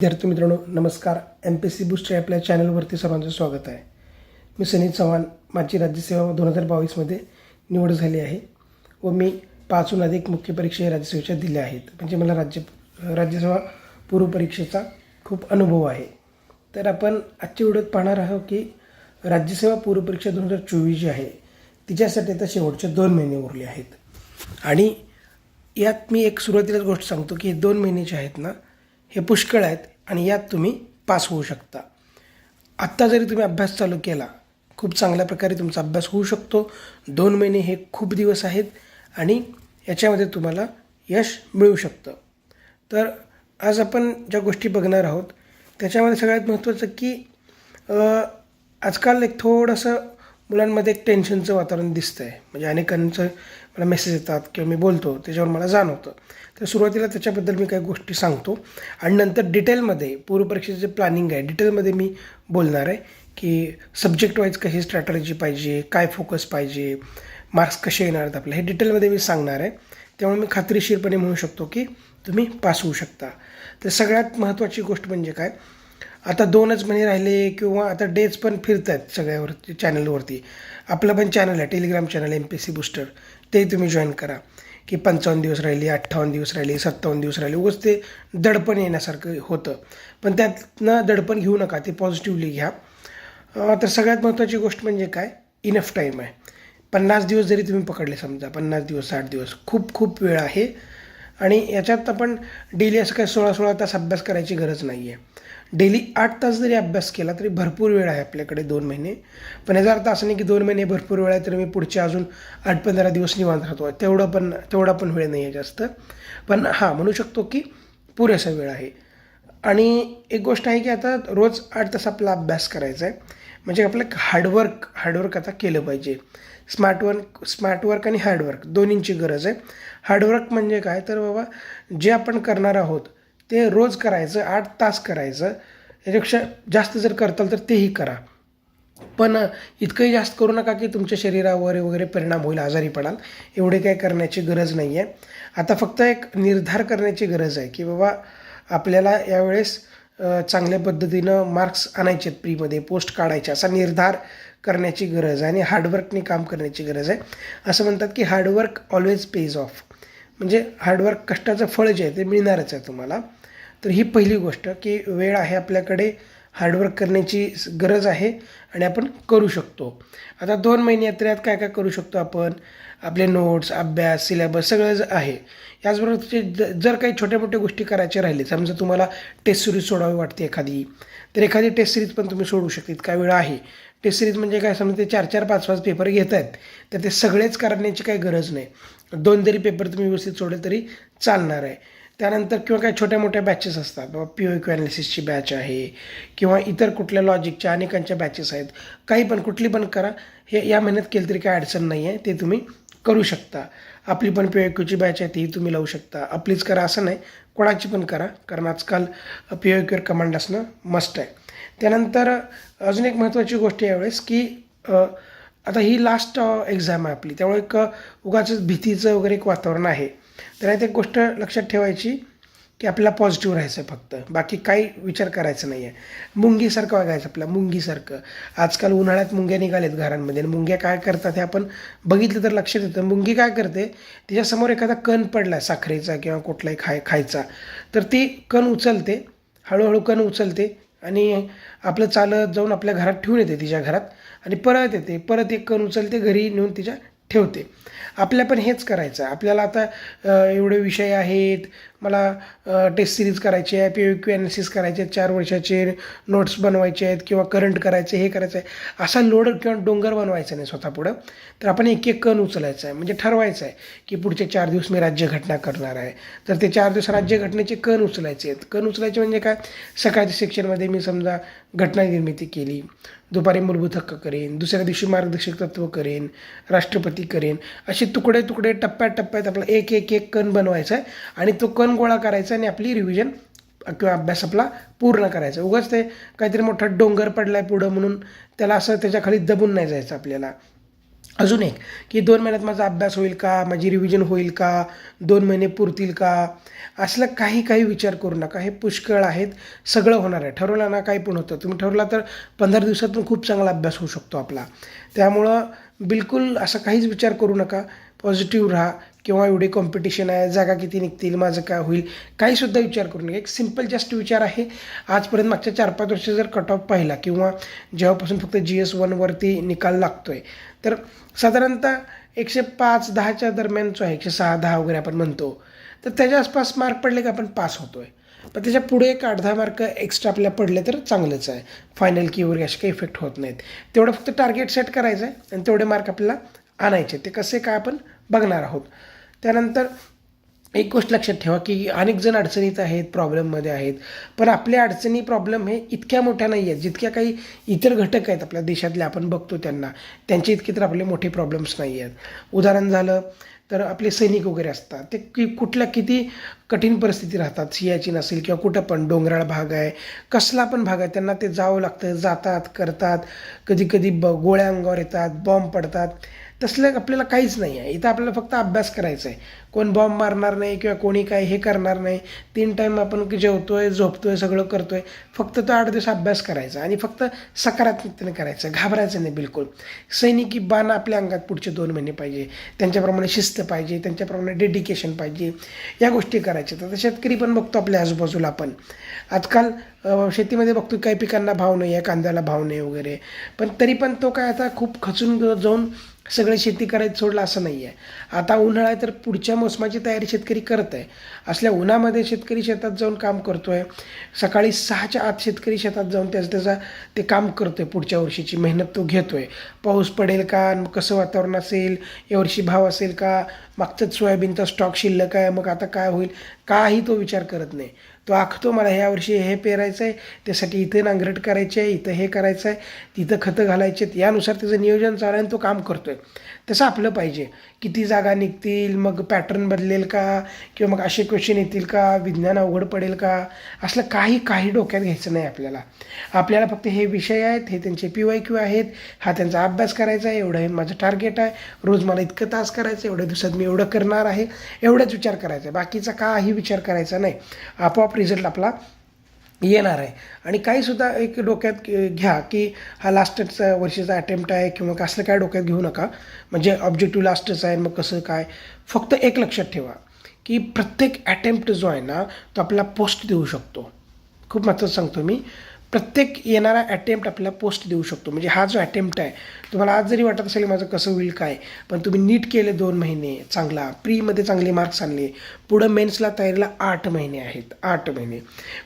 विद्यार्थी मित्रांनो नमस्कार. एम पी सी बूस्ट आपल्या चॅनलवरती सर्वांचं स्वागत आहे. मी सनी चव्हाण माझी राज्यसेवा दोन हजार बावीसमध्ये निवड झाली आहे व मी पाचहून अधिक मुख्य परीक्षा या राज्यसेवेच्या दिल्या आहेत. म्हणजे मला राज्य राज्यसेवा पूर्व परीक्षेचा खूप अनुभव आहे. तर आपण आजच्या व्हिडिओत पाहणार आहोत की राज्यसेवा पूर्वपरीक्षा दोन हजार चोवीस जी आहे तिच्यासाठी आता शेवटचे दोन महिने उरले आहेत. आणि यात मी एक सुरुवातीलाच गोष्ट सांगतो की हे दोन महिने जे आहेत ना हे पुष्कळ आहेत आणि यात तुम्ही पास होऊ शकता. आत्ता जरी तुम्ही अभ्यास चालू केला खूप चांगल्या प्रकारे तुमचा अभ्यास होऊ शकतो. दोन महिने हे खूप दिवस आहेत आणि याच्यामध्ये तुम्हाला यश मिळू शकतं. तर आज आपण ज्या गोष्टी बघणार आहोत त्याच्यामध्ये सगळ्यात महत्त्वाचं की आजकाल एक थोडंसं मुलांमध्ये एक टेन्शनचं वातावरण दिसतं आहे म्हणजे अनेकांचं मला मेसेज येतात किंवा मी बोलतो त्याच्यावर मला जाणवतं. तर सुरुवातीला त्याच्याबद्दल मी काही गोष्टी सांगतो. आणि नंतर डिटेलमध्ये पूर्वपरीक्षेचं जे प्लॅनिंग आहे. डिटेलमध्ये मी बोलणार आहे की सब्जेक्ट वाईज कशी स्ट्रॅटर्जी पाहिजे काय फोकस पाहिजे मार्क्स कसे येणार आहेत आपले हे डिटेलमध्ये मी सांगणार आहे. त्यामुळे मी खात्रीशीरपणे म्हणू शकतो की तुम्ही पास होऊ शकता. तर सगळ्यात महत्त्वाची गोष्ट म्हणजे काय? आता दोनच महिने राहिले किंवा आता डेज पण फिरत आहेत सगळ्यावरती चॅनलवरती आपलं पण चॅनल आहे Telegram channel M P C booster ते तुम्ही जॉईन करा. की पंचावन्न दिवस राहिली अठ्ठावन्न दिवस राहिली सत्तावन्न दिवस राहिले उगाच ते दडपण येण्यासारखं होतं. पण त्यातनं दडपण घेऊ नका ते पॉझिटिव्हली घ्या. तर सगळ्यात महत्त्वाची गोष्ट म्हणजे काय? इनफ टाईम आहे. पन्नास दिवस जरी तुम्ही पकडले समजा पन्नास दिवस साठ दिवस खूप खूप वेळ आहे. आणि याच्यात आपण डेली असं काय सोळा सोळा तास अभ्यास करायची गरज नाही आहे डेली आठ तास जरी अभ्यास केला तरी भरपूर वेळ आहे आपल्याकडे दोन महिने. पण याचा अर्थ असं नाही की दोन महिने भरपूर वेळ आहे तर मी पुढचे अजून आठ पंधरा दिवस निवांत राहतो. तेवढं पण तेवढा पण वेळ नाही आहे जास्त. पण हां म्हणू शकतो की पुरेसा वेळ आहे. आणि एक गोष्ट आहे की आता रोज आठ तास आपला अभ्यास करायचा आहे. म्हणजे आपलं हार्डवर्क हार्डवर्क आता केलं पाहिजे. स्मार्टवर्क स्मार्टवर्क आणि हार्डवर्क दोन्हींची गरज आहे. हार्डवर्क म्हणजे काय? तर बाबा जे आपण करणार आहोत ते रोज करायचं आठ तास करायचं. याच्यापेक्षा जास्त जर करताल तर तेही करा. पण इतकंही जास्त करू नका की तुमच्या शरीरावर वगैरे परिणाम होईल आजारी पडाल. एवढे काय करण्याची गरज नाही आहे आता फक्त एक निर्धार करण्याची गरज आहे की बाबा आपल्याला यावेळेस चांगल्या पद्धतीनं मार्क्स आणायचे आहेत प्रीमध्ये पोस्ट काढायचे असा निर्धार करण्याची गरज आहे आणि हार्डवर्कने काम करण्याची गरज आहे. असं म्हणतात की hard work always pays off म्हणजे हार्डवर्क कष्टाचं फळ जे आहे ते मिळणारच आहे तुम्हाला. तर ही पहिली गोष्ट की वेळ आहे आपल्याकडे हार्डवर्क करण्याची गरज आहे आणि आपण करू शकतो. आता दोन महिने यात्रेत यात काय काय करू शकतो आपण? आपले नोट्स अभ्यास सिलेबस सगळं ज- आहे याचबरोबर तुझे ज- जर काही छोट्या मोठ्या गोष्टी करायच्या राहिले समजा तुम्हाला टेस्ट सिरीज सोडावी वाटते एखादी तर एखादी टेस्ट सिरीज पण तुम्ही सोडू शकता. इतका वेळ आहे. टेस्ट सिरीज म्हणजे काय? समजा ते चार चार पाच पाच पेपर घेत आहेत तर ते सगळेच करण्याची काही गरज नाही. दोन जरी पेपर तुम्ही व्यवस्थित सोडले तरी चालणार आहे. त्यानंतर किंवा काही छोट्या मोठ्या बॅचेस असतात. बाबा पी ओ क्यू ॲनालिसिसची बॅच आहे किंवा इतर कुठल्या लॉजिकच्या अनेकांच्या बॅचेस आहेत. काही पण कुठली पण करा. हे या महिन्यात केलं तरी काही अडचण नाही आहे ते तुम्ही करू शकता. आपली पण पी ओ क्यूची बॅच आहे ती तुम्ही लावू शकता. आपलीच करा असं नाही कोणाची पण करा. कारण आजकाल पी ओ क्यूर कमांड असणं मस्ट आहे. त्यानंतर अजून एक महत्त्वाची गोष्ट यावेळेस की आता ही लास्ट एक्झाम आहे आपली. त्यामुळे एक उगाच भीतीचं वगैरे एक वातावरण आहे. तर यात एक गोष्ट लक्षात ठेवायची की आपल्याला पॉझिटिव्ह राहायचं आहे फक्त. बाकी काही विचार करायचं नाही आहे मुंगीसारखं वागायचं आपल्या मुंगीसारखं आजकाल उन्हाळ्यात मुंग्या निघालेत घरांमध्ये आणि मुंग्या काय करतात हे आपण बघितलं तर लक्षात येतं. मुंगी काय करते तिच्यासमोर एखादा कण पडला साखरेचा किंवा कुठलाही खाय खायचा तर ती कण उचलते हळूहळू कण उचलते. आणि आपलं चालत जाऊन आपल्या घरात ठेवून येते तिच्या घरात आणि परत येते. परत एक कण उचलते घरी नेऊन तिच्या ठेवते. आपल्या पण हेच करायचं. आहे आपल्याला आता एवढे विषय आहेत. मला टेस्ट सिरीज करायची आहे पी यू क्यू ॲनालिसिस करायचे आहेत चार वर्षाचे नोट्स बनवायचे आहेत किंवा करंट करायचे हे करायचं आहे. असा लोड किंवा डोंगर बनवायचा नाही स्वतः पुढं. तर आपण एक एक कण उचलायचं आहे. म्हणजे ठरवायचं आहे की पुढचे चार दिवस मी राज्यघटना करणार आहे. तर ते चार दिवस राज्यघटनेचे कण उचलायचे आहेत. कण उचलायचे म्हणजे काय? सकाळच्या सेक्शनमध्ये मी समजा घटना निर्मिती केली. दुपारी मूलभूत हक्क करेन. दुसऱ्या दिवशी मार्गदर्शक तत्व करेन. राष्ट्रपती करेन. असे तुकडे तुकडे टप्प्यात टप्प्यात आपला एक एक एक कण बनवायचा आहे. आणि तो कण गोळा करायचा आणि आपली रिव्हिजन किंवा अभ्यास आपला पूर्ण करायचा. उगाच ते काहीतरी मोठा डोंगर पडला आहे पुढं म्हणून त्याला असं त्याच्याखाली दबून नाही जायचं आपल्याला. अजून एक की दोन महिन्यात माझा अभ्यास होईल का? माझी रिव्हिजन होईल का? दोन महिने पुरतील का? असलं काही काही विचार करू नका. हे पुष्कळ आहेत. सगळं होणार आहे. ठरवलं ना काही पण होतं. तुम्ही ठरवला तर पंधरा दिवसातून खूप चांगला अभ्यास होऊ शकतो आपला. त्यामुळं बिलकुल असं काहीच विचार करू नका. पॉझिटिव्ह राहा. किंवा एवढी कॉम्पिटिशन आहे जागा किती निघतील माझं काय होईल काहीसुद्धा विचार करू नये एक सिंपल जस्ट विचार आहे आजपर्यंत मागच्या चार पाच वर्ष जर कट ऑफ पाहिला किंवा जेव्हापासून फक्त जी एस वनवरती निकाल लागतो आहे तर साधारणतः एकशे पाच दहाच्या दरम्यान जो आहे एकशे सहा दहा वगैरे आपण म्हणतो तर त्याच्या आसपास मार्क पडले की आपण पास होतो आहे पण त्याच्या पुढे एक आठ दहा मार्क एक्स्ट्रा आपल्याला पडले तर चांगलंच आहे. फायनल की वगैरे असे काही इफेक्ट होत नाहीत. तेवढं फक्त टार्गेट सेट करायचं आहे आणि तेवढे मार्क आपल्याला आणायचे ते कसे काय आपण बघणार आहोत. त्यानंतर एक गोष्ट लक्षात ठेवा की अनेक जण अडचणीत आहेत प्रॉब्लेममध्ये आहेत. पण आपल्या अडचणी प्रॉब्लेम हे इतक्या मोठ्या नाही आहेत जितक्या काही इतर घटक आहेत आपल्या देशातले आपण बघतो त्यांना. त्यांचे इतके तर आपले मोठे प्रॉब्लेम्स नाही आहेत. उदाहरण झालं तर आपले सैनिक वगैरे असतात. ते की कुठल्या किती कठीण परिस्थिती राहतात सियाचीन असेल किंवा कुठं पण डोंगराळ भाग आहे कसला पण भाग आहे त्यांना ते जावं लागतं. जातात करतात. कधी कधी ब गोळ्या अंगावर येतात बॉम्ब पडतात. तसलं आपल्याला काहीच नाही आहे. इथं आपल्याला फक्त अभ्यास करायचा आहे. कोण बॉम्ब मारणार नाही किंवा कोणी काय हे करणार नाही. तीन टाईम आपण जेवतोय झोपतोय सगळं करतोय. फक्त तो आठ दिवस अभ्यास करायचा आणि फक्त सकारात्मकतेने करायचं घाबरायचं नाही बिलकुल. सैनिकी बाण आपल्या अंगात पुढचे दोन महिने पाहिजे. त्यांच्याप्रमाणे शिस्त पाहिजे त्यांच्याप्रमाणे डेडिकेशन पाहिजे. या गोष्टी करायच्या. तर शेतकरी पण बघतो आपल्या आजूबाजूला आपण. आजकाल शेतीमध्ये बघतो काही पिकांना भाव नाही आहे कांद्याला भाव नाही वगैरे. पण तरी पण तो काय आता खूप खचून जाऊन सगळं शेती करायचं सोडलं असं नाही आहे आता उन्हाळा आहे तर पुढच्या मोसमाची तयारी शेतकरी करत आहे असल्या उन्हामध्ये शेतकरी शेतात जाऊन काम करतो आहे सकाळी सहाच्या आत शेतकरी शेतात जाऊन त्याचं त्याचा ते काम करतो आहे पुढच्या वर्षीची मेहनत तो घेतो आहे पाऊस पडेल का? मग कसं वातावरण असेल? यावर्षी भाव असेल का? मागचंच सोयाबीनचा स्टॉक शिल्लक आहे. मग आता काय होईल? काही तो विचार करत नाही. तो आखतो मला ह्या वर्षी हे पेरायचं आहे त्यासाठी इथं नांगरट करायची आहे इथं हे करायचं आहे तिथं खतं घालायचे आहेत यानुसार त्याचं नियोजन चालू आहे आणि तो काम करतो आहे तसं आपलं पाहिजे. किती जागा निघतील मग पॅटर्न बदलेल का? किंवा मग असे क्वेश्चन येतील का? विज्ञान अवघड पडेल का? असलं काही काही डोक्यात घ्यायचं नाही आपल्याला. आपल्याला फक्त हे विषय आहेत हे त्यांचे पी वाय क्यू आहेत हा त्यांचा अभ्यास करायचा आहे एवढं हे माझं टार्गेट आहे. रोज मला इतकं तास करायचं आहे एवढ्या दिवसात मी एवढं करणार आहे. एवढाच विचार करायचा आहे. बाकीचा काही विचार करायचा नाही. आपोआप रिझल्ट आपला येणार आहे. आणि काहीसुद्धा एक डोक्यात घ्या की हा लास्टचा वर्षीचा अटेम्प्ट आहे किंवा कसलं काय डोक्यात घेऊ नका. म्हणजे ऑब्जेक्टिव्ह लास्टच आहे मग कसं काय? फक्त एक लक्षात ठेवा की प्रत्येक अटेम्प्ट जो आहे ना तो आपला पोस्ट देऊ शकतो. खूप महत्त्वाचं सांगतो मी. प्रत्येक येणारा अटेम्प्ट आपल्याला पोस्ट देऊ शकतो. म्हणजे हा जो अटेम्प्ट आहे तुम्हाला आज जरी वाटत असेल माझं कसं होईल काय पण तुम्ही नीट केले दोन महिने चांगला. प्रीमध्ये चांगले मार्क्स आणले. पुढं मेन्सला तयारीला आठ महिने आहेत. आठ महिने.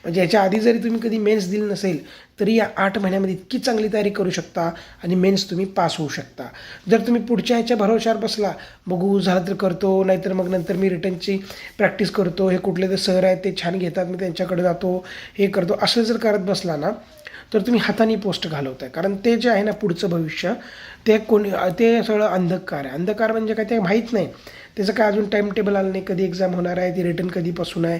म्हणजे याच्या आधी जरी तुम्ही कधी मेन्स दिली नसेल तरी या आठ महिन्यामध्ये इतकी चांगली तयारी करू शकता आणि मेन्स तुम्ही पास होऊ शकता. जर तुम्ही पुढच्या ह्याच्या भरोशावर बसला बघू झालं तर करतो नाहीतर मग नंतर मी रिटर्नची प्रॅक्टिस करतो हे कुठले तर सर आहेत ते छान घेतात मी त्यांच्याकडे जातो हे करतो असं जर करत बसला ना तर तुम्ही हाताने पोस्ट घालवताय. कारण ते जे आहे ना पुढचं भविष्य ते कोणी ते सगळं अंधकार आहे. अंधकार म्हणजे काय ते माहीत नाही. त्याचं काय अजून टाईम टेबल आलं नाही कधी एक्झाम होणार आहे ती रिटर्न कधीपासून आहे?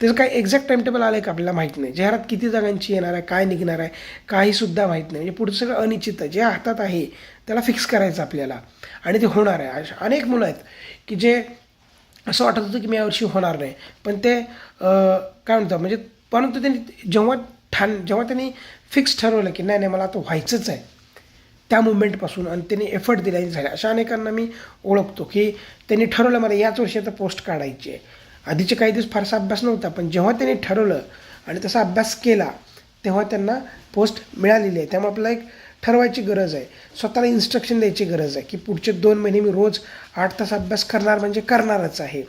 त्याचं काय एक्झॅक्ट टाईम टेबल आलं आहे का आपल्याला माहीत नाही. जाहिरात किती जागांची येणार आहे काय निघणार आहे काहीसुद्धा माहीत नाही. म्हणजे पुढचं सगळं अनिश्चित आहे. जे हातात आहे त्याला फिक्स करायचं आपल्याला. आणि ते होणार आहे. अशा अनेक मुलं आहेत की जे असं वाटत होतं की मी यावर्षी होणार नाही. पण ते काय म्हणतात म्हणजे परंतु त्यांनी जेव्हा ठाण जेव्हा त्यांनी फिक्स ठरवलं की नाही नाही मला आता व्हायचंच आहे. त्या मुवमेंटपासून आणि त्यांनी एफर्ट दिला झाले. अशा अनेकांना मी ओळखतो की त्यांनी ठरवलं मला याच वर्षी आता पोस्ट काढायची आहे. आधीचे काही दिवस फारसा अभ्यास नव्हता पण जेव्हा त्यांनी ठरवलं आणि तसा अभ्यास केला तेव्हा त्यांना पोस्ट मिळालेली आहे. त्यामुळे आपल्याला एक ठरवायची गरज आहे. स्वतःला इन्स्ट्रक्शन द्यायची गरज आहे की पुढचे दोन महिने मी रोज आठ तास अभ्यास करणार म्हणजे करणारच आहे.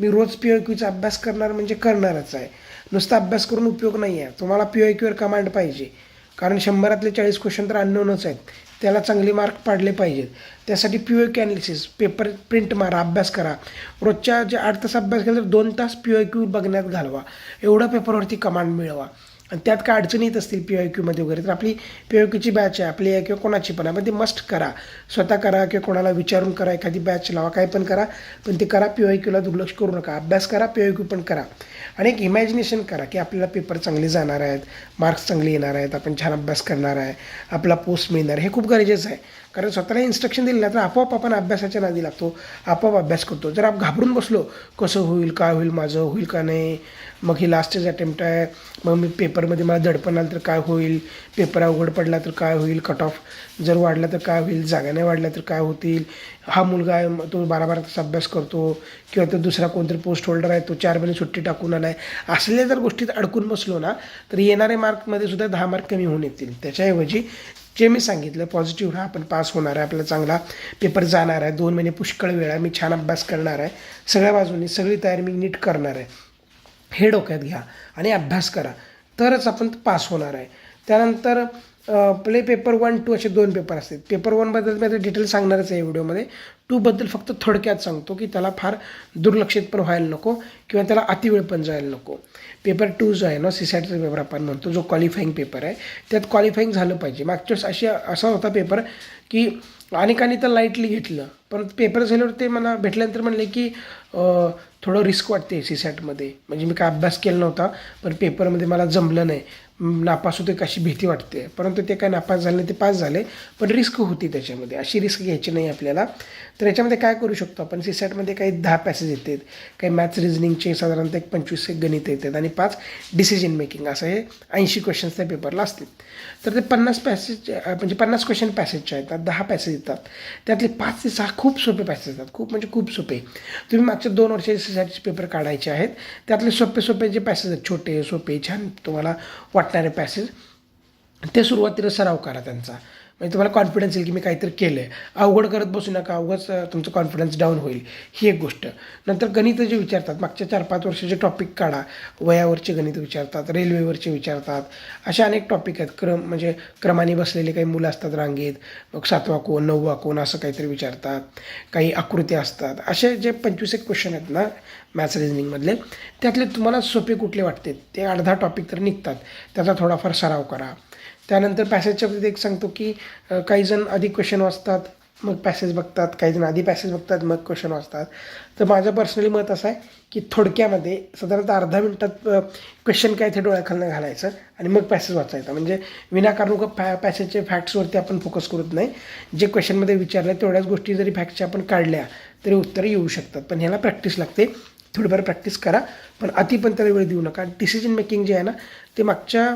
मी रोज पी ओ क्यूचा अभ्यास करणार म्हणजे करणारच आहे. नुसता अभ्यास करून उपयोग नाही आहे तुम्हाला पी ओ क्यूवर कमांड पाहिजे. कारण शंभरातले चाळीस क्वेश्चन तर अननोनच आहेत. त्याला चांगले मार्क पाडले पाहिजेत. त्यासाठी P O Q analysis paper print मारा अभ्यास करा. रोजच्या जे आठ तास अभ्यास केला तर दोन तास पी ओ क्यू बघण्यात घालवा. एवढा पेपरवरती कमांड मिळवा. आणि त्यात काय अडचणी येत असतील पी आय क्यूमध्ये वगैरे तर आपली पी आय क्यूची बॅच आहे आपली आहे किंवा कोणाची पण आहे पण ती मस्ट करा. स्वतः करा किंवा कोणाला विचारून करा एखादी बॅच लावा काय पण करा पण ते करा पी आय क्यूला दुर्लक्ष करू नका. अभ्यास करा पी आय क्यू पण करा. आणि एक इमॅजिनेशन करा की आपल्याला पेपर चांगले जाणार आहेत मार्क्स चांगले येणार आहेत आपण छान अभ्यास करणार आहे आपला पोस्ट मिळणार हे खूप गरजेचं आहे. कारण स्वतःला इन्स्ट्रक्शन दिलं ना तर आपोआप आपण अभ्यासाच्या नादी लागतो आपोआप अभ्यास करतो. जर आपण घाबरून बसलो कसं होईल काय होईल माझं होईल का नाही? मग ही लास्टच अटेम्प्ट आहे. मग मी पेपरमध्ये मला दडपण आलं तर काय होईल? पेपर अवघड पडला तर काय होईल? कट ऑफ जर वाढला तर काय होईल? जागा नाही वाढल्या तर काय होतील? हा मुलगा आहे मग तो बारा बारा तास अभ्यास करतो किंवा तो दुसरा कोणतरी पोस्ट होल्डर आहे तो चार महिने सुट्टी टाकून आला आहे असल्या जर गोष्टीत अडकून बसलो ना तर येणारे मार्कमध्ये सुद्धा दहा मार्क कमी होऊन येतील. त्याच्याऐवजी जे मी सांगितलं पॉझिटिव्ह हा आपण पास होणार आहे आपला चांगला पेपर जाणार आहे दोन महिने पुष्कळ वेळ आहे मी छान अभ्यास करणार आहे सगळ्या बाजूनी सगळी तयारी मी नीट करणार आहे. हे डोक्यात घ्या आणि अभ्यास करा. तरच आपण पास होणार आहे. त्यानंतर प्ले पेपर वन टू असे दोन पेपर असतात. पेपर वनबद्दल मी आता डिटेल सांगणारच आहे व्हिडिओमध्ये टूबद्दल फक्त थोडक्यात सांगतो की त्याला फार दुर्लक्षित पण व्हायला नको किंवा त्याला अतिवेळ पण जायला नको. पेपर टू जो आहे ना सीसॅटचा पेपर आपण म्हणतो जो क्वालिफाईंग पेपर आहे त्यात क्वालिफाईंग झालं पाहिजे. मागच्या वेळेस अशी असा होता पेपर की अनेकांनी तर लाईटली घेतलं पण पेपर झाल्यावर ते मला भेटल्यानंतर म्हणले की थोडं रिस्क वाटते सी सॅटमध्ये म्हणजे मी काय अभ्यास केला नव्हता पण पेपरमध्ये मला जमलं नाही. नापास होते अशी भीती वाटते. परंतु ते काय नापास झाले ते पास झाले पण रिस्क होती त्याच्यामध्ये. अशी रिस्क घ्यायची नाही आपल्याला. तर याच्यामध्ये काय करू शकतो आपण? सी सॅटमध्ये काही दहा पॅसेज येतात. काही मॅथ्स रिझनिंगचे साधारणतः एक पंचवीस एक गणित येतात आणि पाच डिसिजन मेकिंग असं हे ऐंशी क्वेश्चन्स त्या पेपरला असतील. तर ते पन्नास पॅसेज म्हणजे पन्नास क्वेश्चन पॅसेजचे आहेत. दहा पॅसेज येतात. त्यातले पाच ते सहा खूप सोपे पॅसेज येतात. खूप म्हणजे खूप सोपे. तुम्ही मागच्या दोन वर्षाचे साठी पेपर काढायचे आहेत. त्यातले सोपे सोपे जे पॅसेज आहेत छोटे सोपे छान तुम्हाला वाटणारे पॅसेज ते सुरुवातीला सराव करा त्यांचा. म्हणजे तुम्हाला कॉन्फिडन्स येईल की मी काहीतरी केलं आहे अवघड करत बसू नका. अवघडच तुमचं कॉन्फिडन्स डाऊन होईल. ही एक गोष्ट. नंतर गणितं जे विचारतात मागच्या चार पाच वर्षाचे टॉपिक काढा. वयावरचे गणित विचारतात रेल्वेवरचे विचारतात. असे अनेक टॉपिक आहेत. क्रम म्हणजे क्रमाने बसलेले काही मुलं असतात रांगेत. मग सातवा कोण नववा कोण असं काहीतरी विचारतात. काही आकृती असतात. असे जे पंचवीस एक क्वेश्चन आहेत ना मॅथ्स रिजनिंगमधले त्यातले तुम्हाला सोपे कुठले वाटते? ते अर्धा टॉपिक तर निघतात. त्याचा थोडाफार सराव करा. त्यानंतर पॅसेजच्या बाबतीत एक सांगतो की काहीजण काही जण आधी क्वेश्चन वाचतात मग पॅसेज बघतात. काही जण आधी पॅसेज बघतात मग क्वेश्चन वाचतात. तर माझं पर्सनली मत असं आहे की थोडक्यामध्ये साधारणतः अर्धा मिनटात क्वेश्चन काय ते डोळ्याखालनं घालायचं आणि मग पॅसेज वाचायचा. म्हणजे विनाकारण फॅ पॅ पॅसेजचे फॅक्ट्सवरती आपण फोकस करत नाही. जे क्वेश्चनमध्ये विचारलं तेवढ्याच गोष्टी जरी फॅक्टच्या आपण काढल्या तरी उत्तरं येऊ शकतात. पण ह्याला प्रॅक्टिस लागते. थोडीफार प्रॅक्टिस करा पण अति पण त्याला वेळ देऊ नका. डिसिजन मेकिंग जे आहे ना ते मागच्या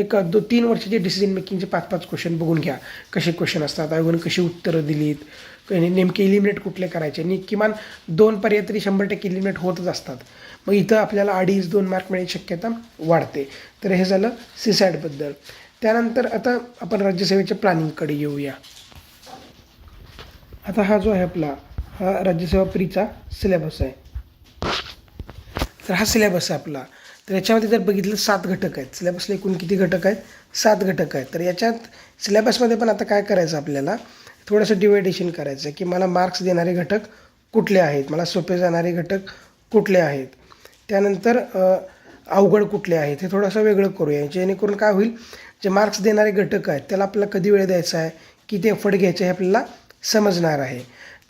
एक दो तीन वर्षाचे डिसिजन मेकिंगचे पाच पाच क्वेश्चन बघून घ्या. कसे क्वेश्चन असतात? आयोगाने कशी उत्तरं दिलीत? नेमके इलिमिनेट कुठले करायचे? आणि किमान दोन पर्याय तरी शंभर टक्के इलिमिनेट होतच असतात. मग इथं आपल्याला अडीच दोन मार्क मिळण्याची शक्यता वाढते. तर हे झालं सीसॅडबद्दल त्यानंतर आता आपण राज्यसेवेच्या प्लॅनिंगकडे येऊया. आता हा जो आहे आपला हा राज्यसेवा प्रीचा सिलेबस आहे. तर हा सिलेबस आहे आपला. तर याच्यामध्ये जर बघितलं सात घटक आहेत. सिलेबसला एकूण किती घटक आहेत? सात घटक आहेत. तर याच्यात सिलेबसमध्ये पण आता काय करायचं आपल्याला? थोडंसं डिवायडेशन करायचं की मला मार्क्स देणारे घटक कुठले आहेत? मला सोपे जाणारे घटक कुठले आहेत? त्यानंतर अवघड कुठले आहेत? हे थोडंसं वेगळं करूया. जेणेकरून काय होईल? जे मार्क्स देणारे घटक आहेत त्याला आपल्याला कधी वेळ द्यायचा आहे? किती एफर्ट घ्यायचं हे आपल्याला समजणार आहे.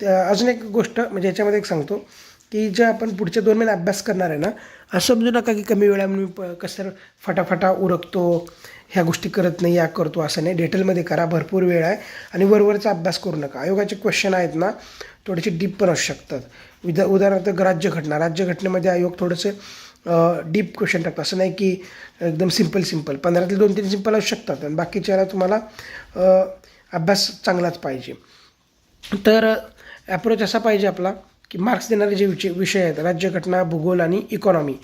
त्या अजून एक गोष्ट म्हणजे याच्यामध्ये एक सांगतो. की जे आपण पुढचे दोन महिने अभ्यास करणार आहे ना असं समजू नका की कमी वेळा मी प कसं फटाफटा उरकतो ह्या गोष्टी करत नाही या करतो असं नाही. डिटेलमध्ये करा भरपूर वेळ आहे. आणि वरवरचा अभ्यास करू नका. आयोगाचे क्वेश्चन आहेत ना थोडेसे डीप पण असू शकतात. उदा उदाहरणार्थ राज्यघटना राज्यघटनेमध्ये आयोग थोडंसं डीप क्वेश्चन टाकतात. असं नाही की एकदम सिंपल सिंपल पंधरातले दोन तीन सिंपल असू शकतात. आणि बाकीच्याला तुम्हाला अभ्यास चांगलाच पाहिजे. तर ॲप्रोच असा पाहिजे आपला की मार्क्स देणारे जे विषय विषय आहेत राज्यघटना भूगोल आणि इकॉनॉमी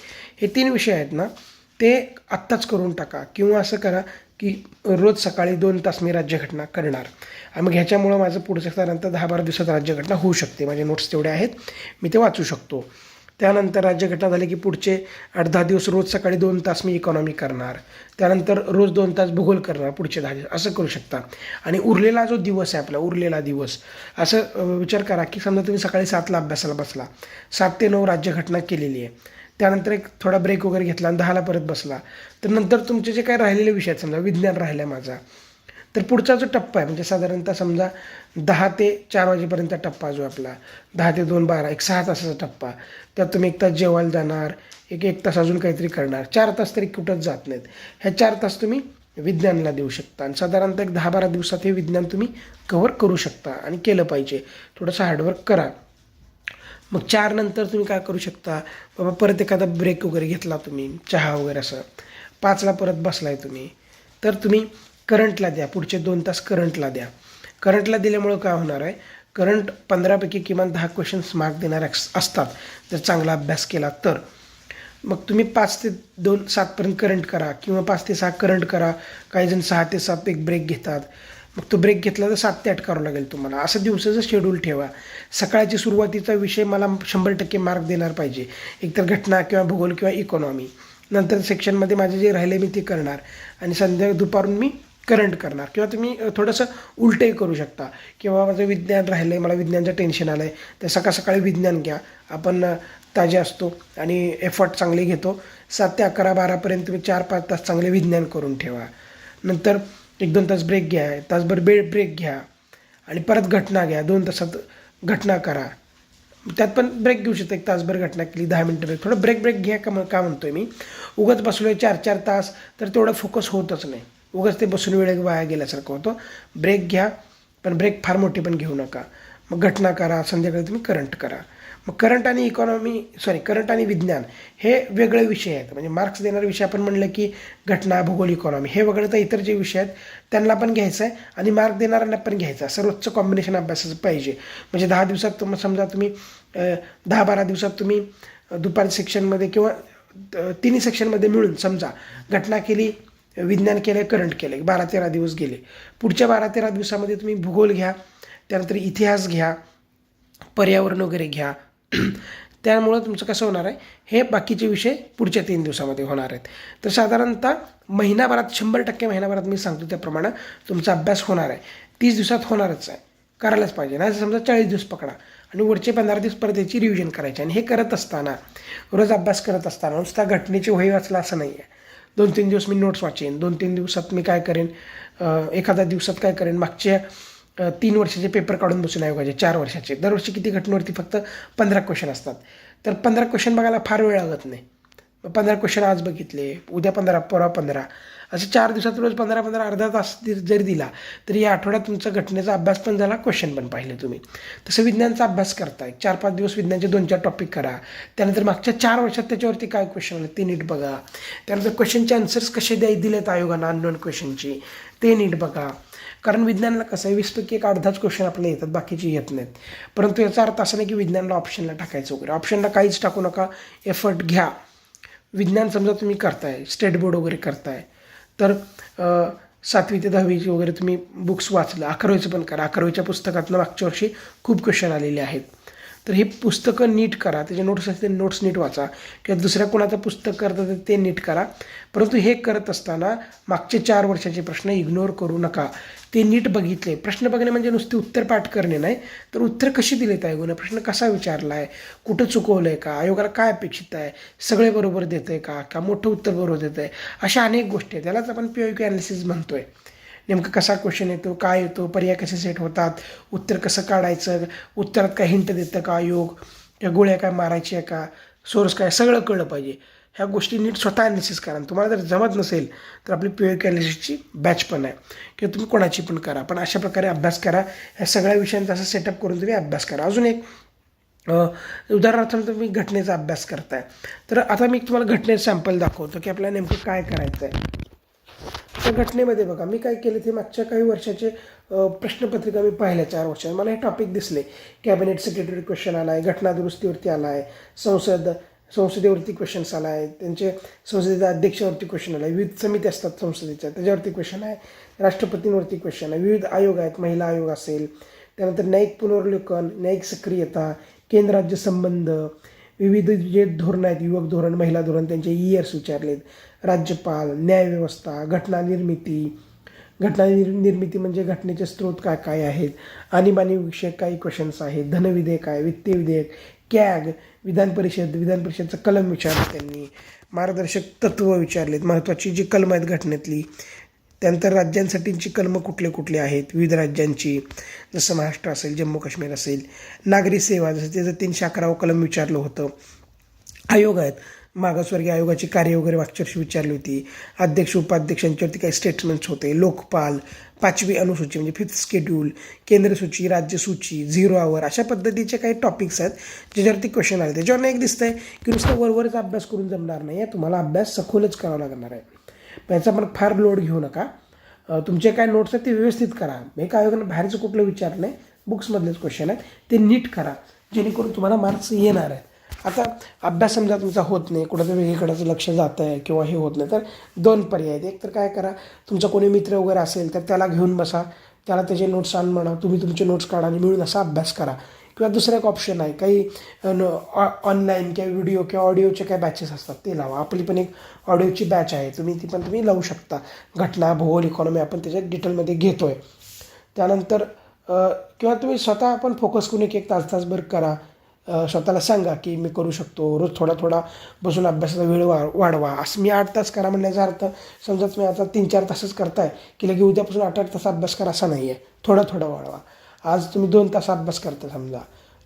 हे तीन विषय आहेत ना ते आत्ताच करून टाका. किंवा असं करा की रोज सकाळी दोन तास मी राज्यघटना करणार. आणि मग ह्याच्यामुळं माझं पुढचं साधारणतः दहा बारा दिवसात राज्यघटना होऊ शकते. माझे नोट्स तेवढे आहेत. मी ते वाचू शकतो. त्यानंतर राज्यघटना झाली की पुढचे आठ दहा दिवस रोज सकाळी दोन तास मी इकॉनॉमी करणार. त्यानंतर रोज दोन तास भूगोल करणार पुढचे दहा दिवस असं करू शकता. आणि उरलेला जो दिवस आहे आपला उरलेला दिवस असं विचार करा की समजा तुम्ही सकाळी सातला अभ्यासाला बसला सात ते नऊ राज्यघटना केलेली आहे. त्यानंतर एक थोडा ब्रेक वगैरे घेतला आणि दहाला परत बसला. तर नंतर तुमचे जे काय राहिलेले विषय आहेत समजा विज्ञान राहिला माझा. तर पुढचा जो टप्पा आहे म्हणजे साधारणतः समजा दहा ते चार वाजेपर्यंत टप्पा जो आपला. दहा ते दोन बारा एक सहा तासाचा टप्पा. त्यात तुम्ही एक तास जेवायला जाणार एक एक तास अजून काहीतरी करणार. चार तास तरी कुठंच जात नाहीत. ह्या चार तास तुम्ही विज्ञानला देऊ शकता. आणि साधारणतः एक दहा बारा दिवसात हे विज्ञान तुम्ही कव्हर करू शकता आणि केलं पाहिजे. थोडंसं हार्डवर्क करा. मग चार नंतर तुम्ही काय करू शकता? बाबा परत एखादा ब्रेक वगैरे घेतला तुम्ही चहा वगैरे असं. पाचला परत बसलाय तुम्ही. तर तुम्ही करंटला द्या. पुढचे दोन तास करंटला द्या. करंटला दिल्यामुळं काय होणार आहे? करंट पंधरापैकी किमान दहा क्वेश्चन्स मार्क देणारे असतात. जर चांगला अभ्यास केला तर. मग तुम्ही पाच ते दोन सातपर्यंत करंट करा किंवा पाच ते सहा करंट करा. काही जण सहा ते सात एक ब्रेक घेतात. मग तो ब्रेक घेतला तर सात ते आठ करावं लागेल तुम्हाला. असं दिवसाचं शेड्यूल ठेवा. सकाळची सुरुवातीचा विषय मला शंभर टक्के मार्क देणार पाहिजे. एकतर घटना किंवा भूगोल किंवा इकॉनॉमी नंतर सेक्शनमध्ये माझे जे राहिले मी ते करणार. आणि संध्या दुपारून मी करंट करणार. किंवा तुम्ही थोडंसं उलटंही करू शकता. किंवा माझं विज्ञान राहिलं आहे मला विज्ञानचं टेन्शन आलं आहे तर सकाळ सकाळी विज्ञान घ्या. आपण ताजे असतो आणि एफर्ट चांगले घेतो. सात ते अकरा बारापर्यंत तुम्ही चार पाच तास चांगले विज्ञान करून ठेवा. नंतर एक दोन तास ब्रेक घ्या. तासभर बेड ब्रेक घ्या. आणि परत घटना घ्या. दोन तासात घटना करा. त्यात पण ब्रेक घेऊ शकता. एक तासभर घटना केली दहा मिनटं ब्रेक थोडं ब्रेक ब्रेक घ्या का म- का म्हणतोय मी. उगाच बसलो आहे चार चार तास तर तेवढा फोकस होतच नाही. उगाच ते बसून वेळ वाया गेल्यासारखं होतं. ब्रेक घ्या पण ब्रेक फार मोठी पण घेऊ नका. मग घटना करा संध्याकाळी तुम्ही करंट करा. मग करंट आणि इकॉनॉमी सॉरी करंट आणि विज्ञान हे वेगळे विषय आहेत. म्हणजे मार्क्स देणारे विषय आपण म्हणलं की घटना भूगोल इकॉनॉमी हे वगळता इतर जे विषय आहेत त्यांना पण घ्यायचं आहे आणि मार्क देणाऱ्यांना पण घ्यायचं आहे. सर्वोच्च कॉम्बिनेशन अभ्यासाचं पाहिजे. म्हणजे दहा दिवसात तुम समजा तुम्ही दहा बारा दिवसात तुम्ही दुपारी सेक्शनमध्ये किंवा तिन्ही सेक्शनमध्ये मिळून समजा घटना केली विज्ञान केलं करंट केलं बारा तेरा दिवस गेले. पुढच्या बारा तेरा दिवसामध्ये तुम्ही भूगोल घ्या त्यानंतर इतिहास घ्या पर्यावरण वगैरे घ्या. त्यामुळं तुमचं कसं होणार आहे? हे बाकीचे विषय पुढच्या तीन दिवसामध्ये होणार आहेत. तर साधारणतः महिनाभरात शंभर टक्के महिनाभरात मी सांगतो त्याप्रमाणे तुमचा अभ्यास होणार आहे. तीस दिवसात होणारच आहे. करायलाच पाहिजे. नाही समजा चाळीस दिवस पकडा आणि वरचे पंधरा दिवस परत याची रिव्हिजन करायची आणि हे करत असताना रोज अभ्यास करत असताना नुसता घटनेची वही वाचला असं नाही आहे दोन तीन दिवस मी नोट्स वाचेन. दोन तीन दिवसात मी काय करेन एखाद्या दिवसात काय करेन मागच्या तीन वर्षाचे पेपर काढून बसून आयोगाचे चार वर्षाचे. दरवर्षी किती घटनेवरती फक्त पंधरा क्वेश्चन असतात. तर पंधरा क्वेश्चन बघायला फार वेळ लागत नाही. पंधरा क्वेश्चन आज बघितले उद्या पंधरा परवा पंधरा. असं चार दिवसात रोज पंधरा पंधरा अर्धा तास जरी दिला तरी या आठवड्यात तुमचा घटनेचा अभ्यास पण झाला क्वेश्चन पण पाहिले तुम्ही. तसं विज्ञानचा अभ्यास करताय. चार पाच दिवस विज्ञानचे दोन चार टॉपिक करा. त्यानंतर मागच्या चार वर्षात त्याच्यावरती काय क्वेश्चन आले ते नीट बघा. त्यानंतर क्वेश्चनचे आन्सर्स कसे द्याय दिलेत आयोगानं अननोन क्वेश्चनची ते नीट बघा. कारण विज्ञानाला कसं आहे वीसपैकी एक अर्धाच क्वेश्चन आपल्याला येतात बाकीचे येत नाहीत. परंतु याचा अर्थ असा नाही की विज्ञानला ऑप्शनला टाकायचं वगैरे. ऑप्शनला काहीच टाकू नका एफर्ट घ्या. विज्ञान समजा तुम्ही करताय स्टेट बोर्ड वगैरे करताय. तर सातवी ते दहावीची वगैरे तुम्ही बुक्स वाचलं. अकरावीचं पण करा. अकरावीच्या पुस्तकातनं मागच्या वर्षी खूप क्वेश्चन आलेले आहेत. तर हे पुस्तकं नीट करा. त्याचे नोट्स असतील नोट्स नीट वाचा. किंवा दुसऱ्या कोणाचं पुस्तक करतं तर ते नीट करा. परंतु हे करत असताना मागचे चार वर्षाचे प्रश्न इग्नोर करू नका. ते नीट बघितले. प्रश्न बघणे म्हणजे नुसते उत्तर पाठ करणे नाही तर उत्तर कशी दिलेत आयोगानं प्रश्न कसा विचारला आहे कुठं चुकवलं आहे का? आयोगाला काय अपेक्षित आहे? सगळे बरोबर देतं आहे का? का मोठं उत्तर बरोबर देतं आहे अशा अनेक गोष्टी आहेत. त्यालाच आपण पी क्यू ॲनालिसिस म्हणतोय. नेमकं कसा क्वेश्चन येतो? काय येतो? पर्याय कसे सेट होतात? उत्तर कसं काढायचं? उत्तरात काय हिंट देतं का योग या गोळ्या काय मारायच्या आहे का? सोर्स काय? सगळं कळलं पाहिजे. ह्या गोष्टी नीट स्वतः ॲनालिसिस करा. तुम्हाला जर जमत नसेल तर आपली पी क्यू ॲनालिसिसची बॅच पण आहे. किंवा तुम्ही कोणाची पण करा. पण अशा प्रकारे अभ्यास करा. ह्या सगळ्या विषयांचा असं सेटअप करून तुम्ही अभ्यास करा. अजून एक उदाहरणार्थ तुम्ही घटनेचा अभ्यास करताय. तर आता मी तुम्हाला घटनेचं सॅम्पल दाखवतो की आपल्याला नेमकं काय करायचं आहे त्या घटनेमध्ये बघा मी काय केलं ते मागच्या काही वर्षाचे प्रश्नपत्रिका मी पाहिल्या चार वर्षात. मला हे टॉपिक दिसले. कॅबिनेट सेक्रेटरी क्वेश्चन आला आहे घटना दुरुस्तीवरती आला आहे संसद संसदेवरती क्वेश्चन्स आला आहे. त्यांचे संसदेच्या अध्यक्षावरती क्वेश्चन आला आहे. विविध समिती असतात संसदेच्या. त्याच्यावरती क्वेश्चन आहे. राष्ट्रपतींवरती क्वेश्चन आहे. विविध आयोग आहेत. महिला आयोग असेल. त्यानंतर न्यायिक पुनर्लेखन न्यायिक सक्रियता केंद्र राज्य संबंध विविध जे धोरणं आहेत युवक धोरण महिला धोरण त्यांचे इयर्स विचारलेत. राज्यपाल न्यायव्यवस्था घटना निर्मिती. घटना निर्मिती म्हणजे घटनेचे स्रोत काय काय आहेत? आणीबाणी विषयक काही क्वेश्चन्स आहेत. धनविधेयक आहे वित्तीय विधेयक कॅग विधान परिषद विधान परिषदचं कलम विचारलं त्यांनी. मार्गदर्शक तत्त्व विचारलेत महत्त्वाची जी कलम आहेत घटनेतली त्यानंतर राज्यांसाठीची कलमं कुठले कुठले आहेत? विविध राज्यांची जसं महाराष्ट्र असेल जम्मू काश्मीर असेल. नागरी सेवा जसं त्याचं तीनशे अकरावं कलम विचारलं होतं. आयोग आहेत. मागासवर्गीय आयोगाची कार्य वगैरे मागच्या विचारली होती. अध्यक्ष उपाध्यक्षांच्यावरती काही स्टेटमेंट्स होते. लोकपाल पाचवी अनुसूची म्हणजे फिफ्थ स्केड्यूल केंद्रसूची राज्यसूची झिरो आवर अशा पद्धतीचे काही टॉपिक्स आहेत. ज्याच्यावरती क्वेश्चन आले. त्याच्यावर एक दिसतंय की नुसतं वरवरच अभ्यास करून जमणार नाही आहे तुम्हाला अभ्यास सखोलच करावा लागणार आहे. याचा पण फार लोड घेऊ नका. तुमचे काय नोट्स आहेत ते व्यवस्थित करा. एक आयोगानं बाहेरचं कुठलं विचारलं नाही बुक्समधलेच क्वेश्चन आहेत. ते नीट करा. जेणेकरून तुम्हाला मार्क्स येणार आहेत. आता अभ्यास समजा तुमचा होत नाही कुठं वेगळीकडचं लक्ष जातं आहे किंवा हे होत नाही तर दोन पर्याय आहेत. एक तर काय करा तुमचा कोणी मित्र वगैरे असेल तर त्याला घेऊन बसा त्याला त्याचे नोट्स आण म्हणा तुम्ही तुमचे नोट्स काढा आणि मिळून असा अभ्यास करा. किंवा दुसरं एक ऑप्शन आहे काही ऑनलाईन किंवा व्हिडिओ किंवा ऑडिओचे काही बॅचेस असतात ते लावा. आपली पण एक ऑडिओची बॅच आहे तुम्ही ती पण तुम्ही लावू शकता. घटना भूगोल इकॉनॉमी आपण त्याच्यात डिटेलमध्ये घेतो आहे त्यानंतर किंवा तुम्ही स्वतः आपण फोकस करून एक एक तास तासभर करा. स्वतःला सांगा की मी करू शकतो. रोज थोडा थोडा बसून अभ्यासाचा वेळ वा वाढवा. असं मी आठ तास करा म्हणण्याचा अर्थ समजा तुम्ही आता तीन चार तासच करताय की लगे उद्यापासून आठ आठ तास अभ्यास करा असा नाही आहे थोडा थोडा वाढवा. आज तुम्ही दोन तास अभ्यास करता समजा.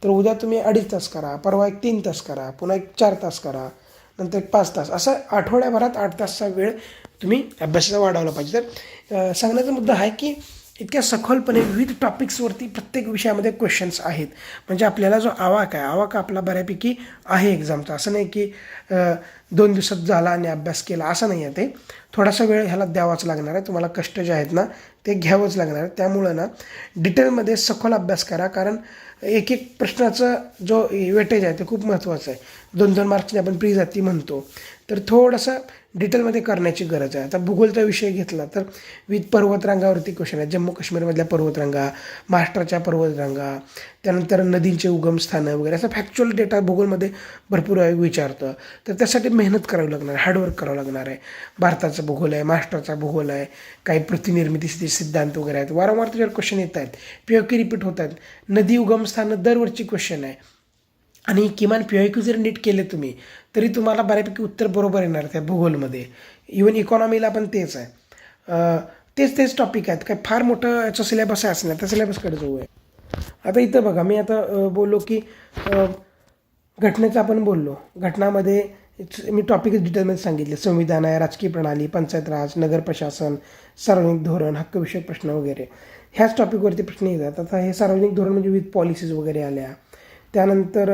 तर उद्या तुम्ही अडीच तास करा परवा एक तीन तास करा पुन्हा एक चार तास करा नंतर एक पाच तास. असं आठवड्याभरात आठ तासचा वेळ तुम्ही अभ्यासाचा वाढवला पाहिजे. तर सांगण्याचा मुद्दा आहे की इतक्या सखोलपणे विविध टॉपिक्सवरती प्रत्येक विषयामध्ये क्वेश्चन्स आहेत. म्हणजे आपल्याला जो आवाक आहे आवाक आपला बऱ्यापैकी आहे एक्झामचा असं नाही की दोन दिवसात झाला आणि अभ्यास केला असं नाही आहे ते. थोडासा वेळ ह्याला द्यावाच लागणार आहे. तुम्हाला कष्ट जे आहेत ना ते घ्यावंच लागणार आहे. त्यामुळं ना डिटेलमध्ये सखोल अभ्यास करा. कारण एक एक प्रश्नाचा जो वेटेज आहे ते खूप महत्त्वाचं आहे. दोन दोन मार्क्सने आपण प्री जाती म्हणतो. तर थोडंसं डिटेलमध्ये करण्याची गरज आहे. आता भूगोलचा विषय घेतला तर विविध पर्वतरांगावरती क्वेश्चन आहे जम्मू काश्मीरमधल्या पर्वतरांगा महाराष्ट्राच्या पर्वतरांगा त्यानंतर नदींचे उगमस्थानं वगैरे असं फॅक्च्युअल डेटा भूगोलमध्ये भरपूर आयोग विचारतं तर त्यासाठी मेहनत करावी लागणार हार्डवर्क करावं लागणार आहे. भारताचा भूगोल आहे महाराष्ट्राचा भूगोल आहे काही प्रतिनिर्मिती सिद्धांत वगैरे आहेत. वारंवार त्याच्यावर क्वेश्चन येत आहेत. पी रिपीट होत आहेत. नदी उगमस्थानं दरवर्षी क्वेश्चन आहे. आणि किमान पी क्यू जर नीट केले तुम्ही तरी तुम्हाला बऱ्यापैकी उत्तर बरोबर येणार त्या भूगोलमध्ये. इवन इकॉनॉमीला पण तेच आहे. तेच तेच टॉपिक आहेत. काय फार मोठं याचा सिलेबस आहे असं नाही. त्या सिलेबसकडे जाऊ आहे आता इथं बघा मी आता बोललो की घटनेचं आपण बोललो. घटनामध्ये मी टॉपिक डिटेलमध्ये सांगितले. संविधान आहे राजकीय प्रणाली पंचायत राज नगर प्रशासन सार्वजनिक धोरण हक्कविषयक प्रश्न वगैरे. ह्याच टॉपिकवरती प्रश्न येतात. आता हे सार्वजनिक धोरण म्हणजे विविध पॉलिसीज वगैरे आल्या. त्यानंतर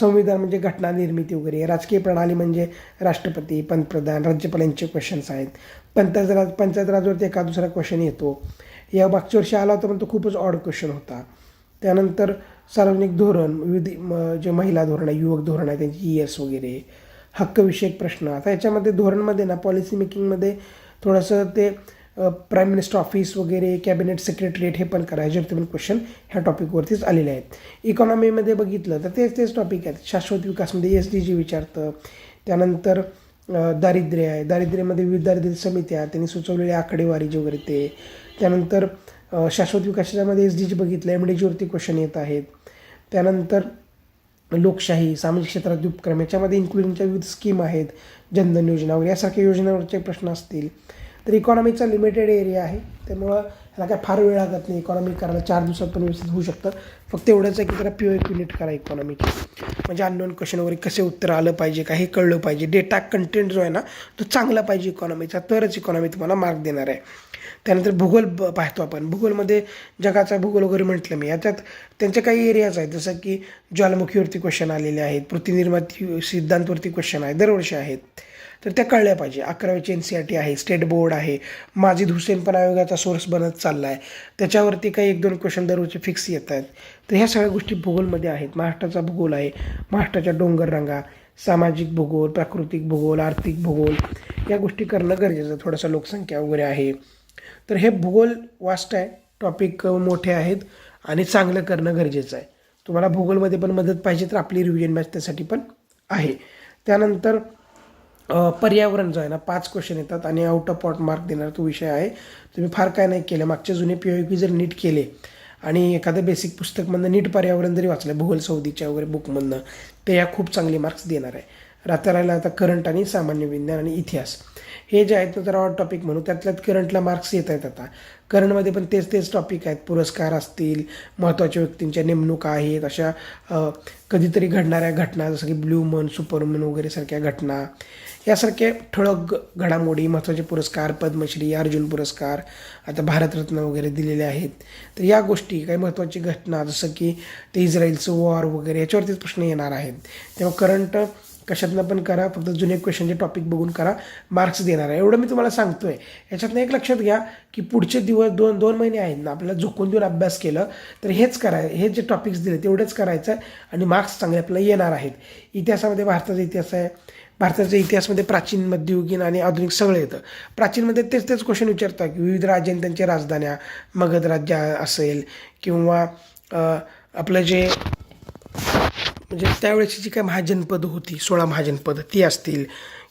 संविधान म्हणजे घटना निर्मिती वगैरे. राजकीय प्रणाली म्हणजे राष्ट्रपती पंतप्रधान राज्यपाल यांचे क्वेश्चन्स आहेत. पंचायत राज पंचायत राजवरती एका दुसरा क्वेश्चन येतो. या मागच्या वर्षी आला होता पण तो खूपच ऑड क्वेश्चन होता. त्यानंतर सार्वजनिक धोरण विविध म- जे महिला धोरण आहे युवक धोरण आहे त्यांची ई एस वगैरे हक्कविषयक प्रश्न. आता याच्यामध्ये धोरणमध्ये ना पॉलिसी मेकिंगमध्ये थोडंसं ते प्राईम मिनिस्टर ऑफिस वगैरे कॅबिनेट सेक्रेटरीएट हे पण करा. ह्याच्यावरती पण क्वेश्चन ह्या टॉपिकवरतीच आलेले आहेत. इकॉनॉमीमध्ये बघितलं तर तेच तेच टॉपिक आहेत. शाश्वत विकासमध्ये म्हणजे एस डी जी विचारतं. त्यानंतर दारिद्र्य आहे. दारिद्र्यामध्ये विविध दारिद्र्य समित्या त्यांनी सुचवलेली आकडेवारी वगैरे ते. त्यानंतर शाश्वत विकासामध्ये एस डी जी बघितलं. एम डी जीवरती क्वेश्चन येत आहेत. त्यानंतर लोकशाही सामाजिक क्षेत्रात उपक्रम याच्यामध्ये इन्क्लुडिंगच्या विविध स्कीम आहेत. जनधन योजना वगैरे यासारख्या योजनांवरचे प्रश्न असतील. तर इकॉनॉमीचा लिमिटेड एरिया आहे. त्यामुळं ह्याला काय फार वेळ लागत नाही. इकॉनॉमी करायला चार दिवसात पण व्यवस्थित होऊ शकतं. फक्त एवढंच आहे की जरा प्युअर युनिट करा इकॉनॉमी म्हणजे अननोन क्वेश्चन वगैरे कसे उत्तर आलं पाहिजे काही कळलं पाहिजे. डेटा कंटेंट जो आहे ना तो चांगला पाहिजे इकॉनॉमीचा तरच इकॉनॉमी तुम्हाला मार्क देणार आहे. त्यानंतर भूगोल ब पाहतो आपण. भूगोलमध्ये जगाचा भूगोल वगैरे म्हटलं मी. याच्यात त्यांचे काही एरियाज आहेत. जसं की ज्वालामुखीवरती क्वेश्चन आलेले आहेत. पृथ्वीनिर्माती सिद्धांतवरती क्वेश्चन आहे. दरवर्षी आहेत. तर त्या कळल्या पाहिजे. अकरावीची एन सी आर टी आहे स्टेट बोर्ड आहे माजिद हुसेन पण आयोगाचा सोर्स बनत चालला आहे त्याच्यावरती काही एक दोन क्वेश्चन दररोजचे फिक्स येत आहेत. तर ह्या सगळ्या गोष्टी भूगोलमध्ये आहेत. महाराष्ट्राचा भूगोल आहे महाराष्ट्राच्या डोंगर रंगा सामाजिक भूगोल प्राकृतिक भूगोल आर्थिक भूगोल या गोष्टी करणं गरजेचं आहे. थोडंसं लोकसंख्या वगैरे आहे. तर हे भूगोल वास्ट आहे टॉपिक मोठे आहेत आणि चांगलं करणं गरजेचं आहे. तुम्हाला भूगोलमध्ये पण मदत पाहिजे तर आपली रिव्हिजन मॅच त्यासाठी पण आहे. त्यानंतर पर्यावरण जो आहे ना पाच क्वेश्चन येतात आणि आउट ऑफ पॉट मार्क देणार तो विषय आहे. तुम्ही फार काय नाही केलं. मागच्या जुने पी पी जर नीट केले आणि एखादं बेसिक पुस्तकमधनं नीट पर्यावरण जरी वाचलं भूगोल सौदीच्या वगैरे बुकमधनं ते या खूप चांगले मार्क्स देणार आहे. राहता राहिला आता करंट आणि सामान्य विज्ञान आणि इतिहास. हे जे आहेत ना ऑट टॉपिक म्हणू त्यातल्यात करंटला मार्क्स येत आहेत आता. करंटमध्ये पण तेच तेच टॉपिक आहेत. पुरस्कार असतील महत्त्वाच्या व्यक्तींच्या नेमणुका आहेत अशा कधीतरी घडणाऱ्या घटना जसं की ब्ल्यू मन सुपरमन वगैरे सारख्या घटना. यासारखे ठळक घडामोडी महत्त्वाचे पुरस्कार पद्मश्री अर्जुन पुरस्कार आता भारतरत्न वगैरे दिलेले आहेत. तर या गोष्टी काही महत्त्वाची घटना जसं की ते इस्रायलचं वॉर वगैरे याच्यावरतीच प्रश्न येणार आहेत. तेव्हा करंट कशातनं पण करा फक्त जुने क्वेश्चनचे टॉपिक बघून करा मार्क्स देणार आहे. एवढं मी तुम्हाला सांगतो आहे याच्यातनं एक लक्षात घ्या की पुढचे दिवस दोन दोन महिने आहेत ना आपल्याला झोकून देऊन अभ्यास केलं तर हेच कराय हे जे टॉपिक्स दिले तेवढेच करायचं आहे आणि मार्क्स चांगले आपल्याला येणार आहेत. इतिहासामध्ये भारताचा इतिहास आहे. भारताच्या इतिहासमध्ये प्राचीन मध्ययुगीन आणि आधुनिक सगळं येतं. प्राचीनमध्ये तेच तेच क्वेश्चन विचारतात की विविध राज्यांनी त्यांच्या राजधान्या मगध राज्य असेल किंवा आपलं जे म्हणजे त्यावेळेची जी काही महाजनपद होती सोळा महाजनपद ती असतील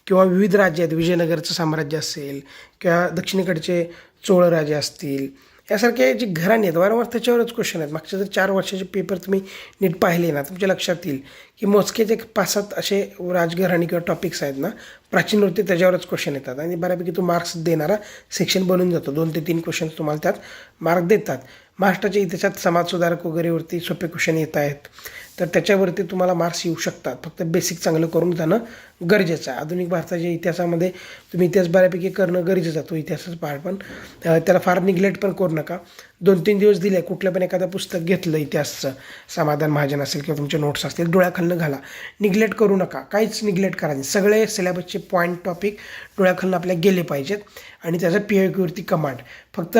किंवा विविध राज्यात विजयनगरचं साम्राज्य असेल किंवा दक्षिणेकडचे चोळ राजे असतील यासारखे जे घराणे आहेत वारंवार त्याच्यावरच क्वेश्चन आहेत. मागच्या जर चार वर्षाचे पेपर तुम्ही नीट पाहिले ना तुमच्या लक्षात येईल की मोजकेच एक पाच सात असे राजघराणे किंवा टॉपिक्स आहेत ना प्राचीन होते त्याच्यावरच क्वेश्चन येतात. आणि बऱ्यापैकी तो मार्क्स देणारा सेक्शन बनून जातो. दोन ते तीन क्वेश्चन्स तुम्हाला त्यात मार्क देतात. महाराष्ट्राच्या इतिहासात समाजसुधारक वगैरेवरती सोपे क्वेश्चन येत आहेत. तर त्याच्यावरती तुम्हाला मार्क्स येऊ शकतात. फक्त बेसिक चांगलं करून जाणं गरजेचं आहे. आधुनिक भारताच्या इतिहासामध्ये तुम्ही इतिहास बऱ्यापैकी करणं गरजेचं आहे. तो इतिहासाचा पार्ट पण. त्याला फार निग्लेक्ट पण करू नका. दोन तीन दिवस दिले कुठलं पण एखादं पुस्तक घेतलं इतिहासचं समाधान महाजन असेल किंवा तुमचे नोट्स असतील डोळ्याखालनं घाला. निग्लेक्ट करू नका. काहीच निग्लेक्ट करा नाही. सगळे सिलेबसचे पॉईंट टॉपिक डोळ्याखालनं आपल्या गेले पाहिजेत आणि त्याचा पी आय क्यूवरती कमांड फक्त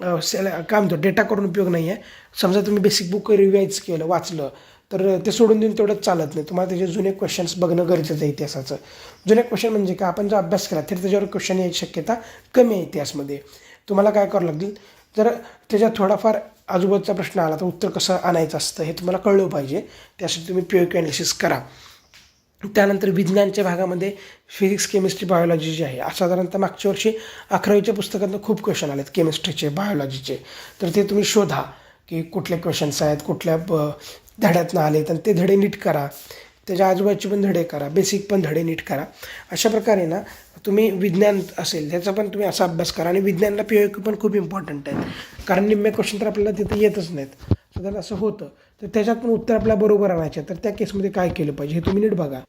अ, सेल काय म्हणतो डेटा करून उपयोग नाही आहे समजा तुम्ही बेसिक बुक रिवाईज केलं वाचलं तर ते सोडून देऊन तेवढंच चालत नाही. तुम्हाला त्याचे जुने क्वेश्चन्स बघणं गरजेचं आहे इतिहासाचं. जुने क्वेश्चन म्हणजे का आपण जर अभ्यास केला तर त्याच्यावर क्वेश्चन यायची शक्यता कमी आहे इतिहासमध्ये. तुम्हाला काय करावं लागेल? जर त्याच्यात थोडाफार आजूबाजूचा प्रश्न आला तर उत्तर कसं आणायचं असतं हे तुम्हाला कळलं पाहिजे. त्यासाठी तुम्ही पी क्यू करा. त्यानंतर विज्ञानच्या भागामध्ये फिजिक्स केमिस्ट्री बायोलॉजी जी आहे साधारणतः मागच्या वर्षी अकरावीच्या पुस्तकातनं खूप क्वेश्चन आलेत केमिस्ट्रीचे बायोलॉजीचे तर ते तुम्ही शोधा की कुठले क्वेश्चन्स आहेत कुठल्या ब धड्यातनं आलेत आणि ते धडे नीट करा. त्याच्या आजूबाजूचे पण धडे करा. बेसिक पण धडे नीट करा. अशा प्रकारे ना तुम्ही विज्ञान असेल त्याचा पण तुम्ही असा अभ्यास करा. आणि विज्ञानला पी पण खूप इम्पॉर्टंट आहे कारण निम्मे क्वेश्चन तर आपल्याला तिथे येतच नाहीत. सध्या असं होतं. तर त्याच्यात पण उत्तर आपल्या बरोबर आणायचे तर त्या केसमध्ये काय केलं पाहिजे हे तुम्ही नीट बघा.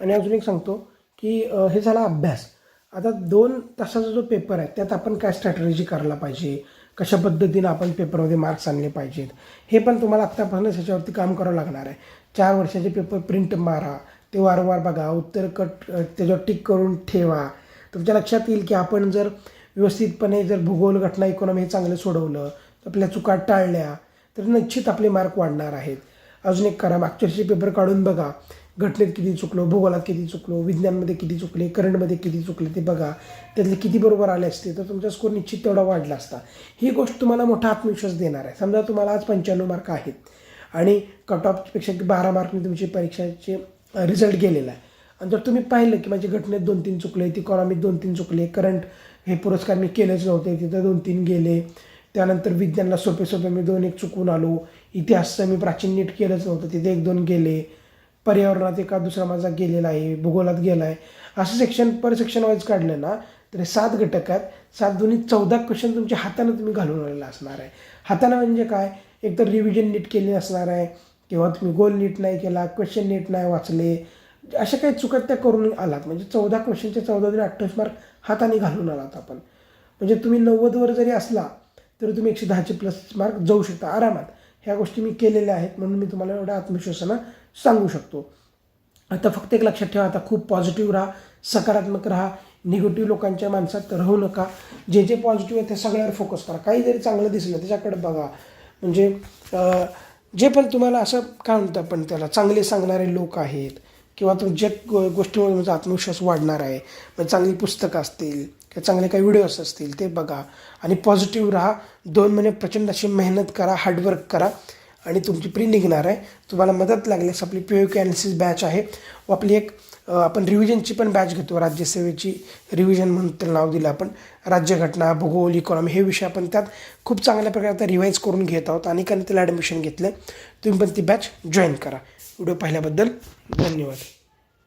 आणि अजून एक सांगतो की हे झाला अभ्यास. आता दोन तासाचा जो पेपर आहे त्यात आपण काय स्ट्रॅटर्जी करायला पाहिजे? कशा पद्धतीनं आपण पेपरमध्ये मार्क्स आणले पाहिजेत? हे पण तुम्हाला आत्तापासूनच ह्याच्यावरती काम करावं लागणार आहे. चार वर्षाचे पेपर प्रिंट मारा ते वारंवार बघा उत्तर कट त्याच्यावर टिक करून ठेवा. तुमच्या लक्षात येईल की आपण जर व्यवस्थितपणे जर भूगोल घटना इकॉनॉमी हे चांगलं सोडवलं आपल्या चुका टाळल्या तर निश्चित आपले मार्क वाढणार आहेत. अजून एक करा मागच्या वर्षी पेपर काढून बघा. घटनेत किती चुकलो भूगोलात किती चुकलो विज्ञानमध्ये किती चुकले करंटमध्ये किती चुकले ते बघा. त्यातले किती बरोबर आले असते तर तुमचा स्कोर निश्चित तेवढा वाढला असता. ही गोष्ट तुम्हाला मोठा आत्मविश्वास देणार आहे. समजा तुम्हाला आज पंच्याण्णव मार्क आहेत आणि कट ऑफपेक्षा बारा मार्कने तुमची परीक्षाचे रिझल्ट गेलेला आहे. आणि जर तुम्ही पाहिलं की माझे घटनेत दोन तीन चुकले इकॉनॉमीत दोन तीन चुकले करंट हे पुरस्कार मी केलेच नव्हते तिथं दोन तीन गेले. त्यानंतर विज्ञानला सोपे सोपे मी दोन एक चुकून आलो. इतिहासचं मी प्राचीन नीट केलंच नव्हतं तिथे एक दोन गेले. पर्यावरणात एका दुसरा माझा गेलेला आहे भूगोलात गेला आहे असं सेक्शन पर सेक्शन वाईज काढलं ना तर सात घटक आहेत सात दोन्ही चौदा क्वेश्चन तुमच्या हातानं तुम्ही घालून आलेला असणार आहे. हातानं म्हणजे काय? एकतर रिव्हिजन नीट केली असणार आहे किंवा तुम्ही गोल नीट नाही केला क्वेश्चन नीट नाही वाचले अशा काही चुकत त्या करून आलात. म्हणजे चौदा क्वेश्चनचे चौदा दोन अठ्ठावीस मार्क हाताने घालून आलात आपण. म्हणजे तुम्ही नव्वदवर जरी असला तरी तुम्ही एकशे दहाचे प्लस मार्क जाऊ शकता आरामात. ह्या गोष्टी मी केलेल्या आहेत म्हणून मी तुम्हाला एवढ्या आत्मविश्वासानं सांगू शकतो. आता फक्त एक लक्षात ठेवा आता खूप पॉझिटिव्ह राहा सकारात्मक राहा निगेटिव्ह लोकांच्या माणसात राहू नका. जे जे पॉझिटिव्ह आहे ते सगळ्यावर फोकस करा. काही जरी चांगलं दिसलं त्याच्याकडे बघा. म्हणजे जे पण तुम्हाला असं काय म्हणतं आपण त्याला चांगले सांगणारे लोक आहेत किंवा तुम जे गो गोष्टीमुळे तुमचा आत्मविश्वास वाढणार आहे म्हणजे चांगली पुस्तकं असतील किंवा चांगले काही व्हिडिओज असतील ते बघा. आणि पॉझिटिव्ह राहा. दोन महिने प्रचंड अशी मेहनत करा हार्डवर्क करा. आणि तुमची प्री निघणार आहे. तुम्हाला मदत लागल्यास आपली P U K analysis batch आहे. व आपली एक आपण रिव्हिजनची पण बॅच घेतो. राज्यसेवेची रिव्हिजन म्हणून त्याला नाव दिलं आपण. राज्यघटना भूगोल इकॉनॉमी हे विषय आपण त्यात खूप चांगल्या प्रकारे आता रिवाईज करून घेत आहोत अनेकांनी त्याला ॲडमिशन घेतलं. तुम्ही पण ती बॅच जॉईन करा. व्हिडिओ पाहिल्याबद्दल धन्यवाद.